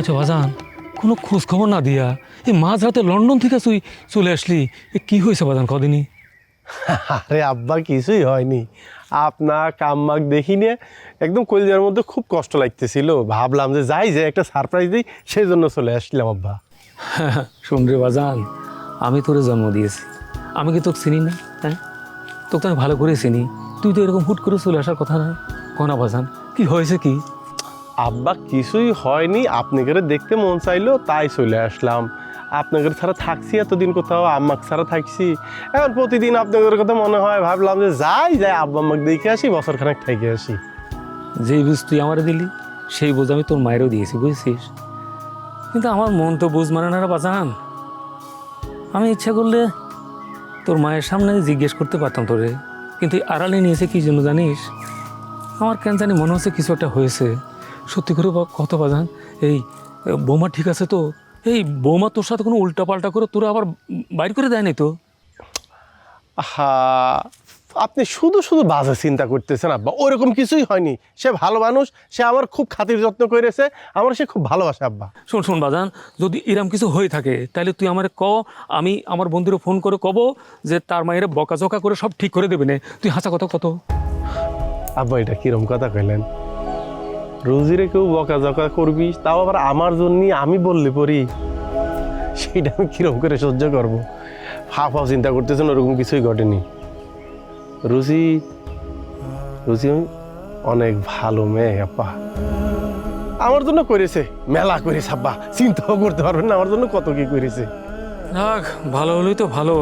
আচ্ছা বাজান কোনো খোঁজ খবর না দিয়া এই মাঝ রাতে লন্ডন থেকে তুই চলে আসলি। এ কি হয়েছে বাজান কদিনই? আরে আব্বা কিছুই হয়নি। আপনার কাম্মাক দেখি নিয়ে একদম কলিজার মধ্যে খুব কষ্ট লাগতেছিল। ভাবলাম যে যাই যে একটা সারপ্রাইজ দিই সেই জন্য চলে আসলাম আব্বা। শোন রে বাজান আমি তোরে জন্ম দিয়েছি। আমি কি তোকে চিনি না? হ্যাঁ? তোকে তো আমি ভালো করে চিনি। তুই তো এরকম হুট করে চলে আসার কথা না। কনা বাজান কি হয়েছে কি? আব্বা, কিছুই হয়নি। আপনাকে দেখতে মন চাইলো তাই চলে আসলাম। আপনাদের ছাড়া থাকছি এতদিন কোথাও, আম্মাক ছাড়া থাকছি। এখন প্রতিদিন আপনাদের কথা মনে হয়, ভাবলাম যে যাই যাই, আব্বা আম্মাকে দেখে আসি বছর খানেক থেকে আসি। যেই বুঝ তুই আমারে দিলি, সেই বুঝ আমি তোর মায়েরও দিয়েছি, বুঝছিস? কিন্তু আমার মন তো বুঝ মানে না বাজান। আমি ইচ্ছা করলে তোর মায়ের সামনে জিজ্ঞেস করতে পারতাম তোরে। কিন্তু আড়ালে নিয়েছে কি জন্য জানিস? আমার কেন জানি মনে হচ্ছে কিছু একটা হয়েছে। সত্যি করে কত বাজান এই বৌমা ঠিক আছে তো? এই বৌমা তোর সাথে কোনো উল্টা পাল্টা করে তোরা আবার বাইর করে দেয়নি তো? হা আপনি শুধু শুধু বাজে চিন্তা করতেছেন আব্বা ওরকম কিছুই হয়নি। সে ভালো মানুষ সে আমার খুব খাতির যত্ন করেছে আমার সে খুব ভালোবাসে আব্বা। শোন শোন বাজান যদি এরম কিছু হয়ে থাকে তাহলে তুই আমার ক আমি আমার বন্ধুরে ফোন করে কব যে তার মায়ের বকাঝকা করে সব ঠিক করে দেবে তুই হাসা কথা কত? আব্বা এটা কিরম কথা কইলেন? রোজিরে কেউ বকা জকা করবি, তাও আবার আমার জন্য আমি বললে পরি সেইটা আমি কিরম করে সহ্য করব? হাফ হাফ চিন্তা করতেছেন, ওরকম কিছুই ঘটেনি। রুজি রুজি অনেক ভালো মেয়ে আপা আমার জন্য করেছে, মেলা করেছে, আব্বা। চিন্তাও করতে পারবেন না, আমার জন্য কত কি করেছে। ভালো হলেই তো ভালো।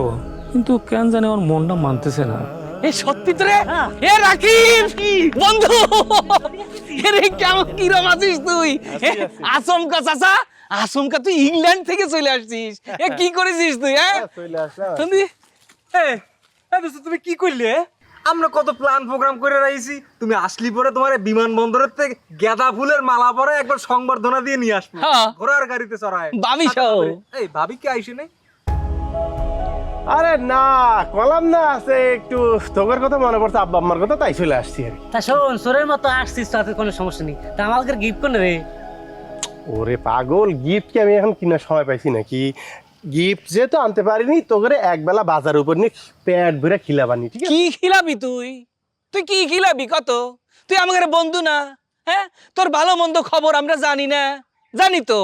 কিন্তু কেন জানি আমার মনটা মানতেছে না। এই সত্যি তো রে? এ রাকিব! বন্ধু! কেমন কিরম আছিস তুই? এ, আচমকা চাচা আচমকা তুই ইংল্যান্ড থেকে চলে আসছিস। এ কি করেছিস তুই হ্যাঁ? তুমি তুমি কি করলে আমরা কত প্ল্যান প্রোগ্রাম করে রাখছি তুমি আসলি পরে তোমার বিমানবন্দরের থেকে গেঁদা ফুলের মালা পরে একবার সংবর্ধনা দিয়ে নিয়ে আসব। হ্যাঁ। ঘোড়ার গাড়িতে চড়ায়। ভাবি। এই ভাবি কি আইসি নাই? আরে না কলাম না আছে একটু তোকের কথা মনে পড়ছে আব্বা আম্মার কথা তাই চলে আসছি আর কি। তা শোন সোরের মতো আসছিস তাতে কোনো সমস্যা নেই। তা আমাকে গিফট করে রে। ওরে পাগল গিফট কি আমি এখন কিনার সময় পাইছি নাকি? গিফট যেহেতু আনতে পারিনি তোকে একবেলা বাজার উপর নিয়ে পেট ভরে খিলাবানি ঠিক আছে? কি খিলাবি তুই? তুই কি খিলাবি? কত? তুই আমাদের বন্ধু না হ্যাঁ? তোর ভালো মন্দ খবর আমরা জানি না। জানি তো?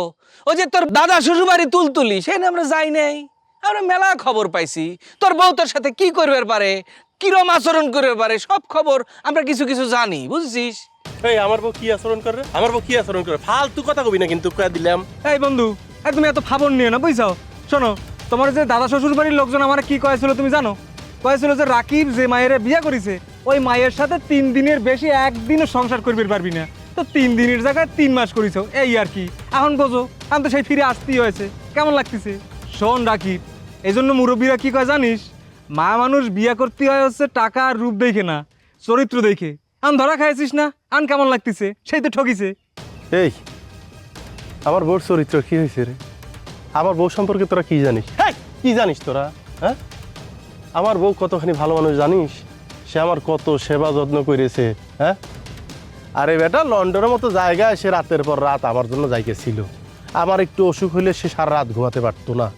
ও যে তোর দাদা শ্বশুর বাড়ি তুলতুলি সেখানে আমরা যাই নাই। আমরা মেলা খবর পাইছি। তোর বউ তোর সাথে কি করবে পারে? কিরম আচরণ করবে পারে? সব খবর আমরা কিছু কিছু জানি বুঝছিস? এই আমার বউ কি আচরণ করে? আমার বউ কি আচরণ করে? ফালতু কথা কবি না কিন্তু কয়ে দিলাম। এই বন্ধু এই তুমি এত ভাবন নিও না বুঝছ? শোনো তোমার যে দাদা শ্বশুর বাড়ির লোকজন আমার কি কয়েছিল তুমি জানো? কয়েছিল যে রাকিব যে মায়ের বিয়ে করেছে ওই মায়ের সাথে তিন দিনের বেশি একদিনও সংসার করবে পারবি না। তো তিন দিনের জায়গায় তিন মাস করেছ এই আর কি। এখন বোঝো এখন তো সেই ফিরে আসতেই হয়েছে। কেমন লাগতেছে? শোন রাকিব এই জন্য মুরব্বীরা কি কয় জানিস? মা মানুষ বিয়া করতে হয় হচ্ছে টাকা আর রূপ দেখে না চরিত্র দেখে। আন ধরা খাইছিস না? আন কেমন লাগতেছে? সেই তো ঠকিছে এই আমার বউর চরিত্র কি হয়েছে রে? আমার বউ সম্পর্কে তোরা কি জানিস? হেই, কি জানিস তোরা হ্যাঁ? আমার বউ কতখানি ভালো মানুষ জানিস? সে আমার কত সেবা যত্ন করেছে হ্যাঁ? আরে বেটা লন্ডনের মতো জায়গায় সে রাতের পর রাত আমার জন্য জায়গা যাইতেছিল। আমার একটু অসুখ হলে সে সারা রাত ঘুমাতে পারতো না।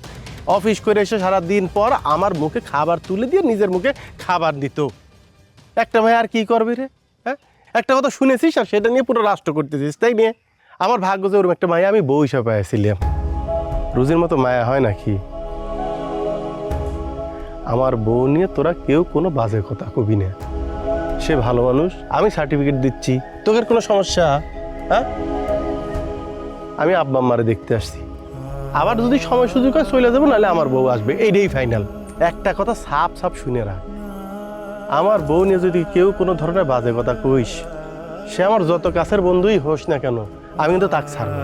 অফিস করে এসে সারা দিন পর আমার মুখে খাবার তুলে দিয়ে নিজের মুখে খাবার দিত। একটা ভাই আর কি করবে রে? হ্যাঁ? একটা কথা শুনেছিস আর সেটা নিয়ে পুরো রাষ্ট্র করতেছিস, তাই নিয়ে? আমার ভাগ্য যে ওরকম একটা মায়া, আমি বউ হিসাবে পেয়েছিলাম রুজির মতো মায়া হয় নাকি? আমার বউ নিয়ে তোরা কেউ কোনো বাজে কথা কবি না। সে ভালো মানুষ, আমি সার্টিফিকেট দিচ্ছি। তোদের কোনো সমস্যা? হ্যাঁ? আমি আব্বা আম্মারে দেখতে আসছি। আবার যদি সময় সুযোগ হয় চলে যাব, নাহলে আমার বউ আসবে। এইটাই ফাইনাল একটা কথা সাপ সাপ শুনে রাখ। আমার বউ নিয়ে যদি কেউ কোনো ধরনের বাজে কথা কইস, সে আমার যত কাছের বন্ধুই হোস না কেন, আমি কিন্তু তাকে ছাড়বো।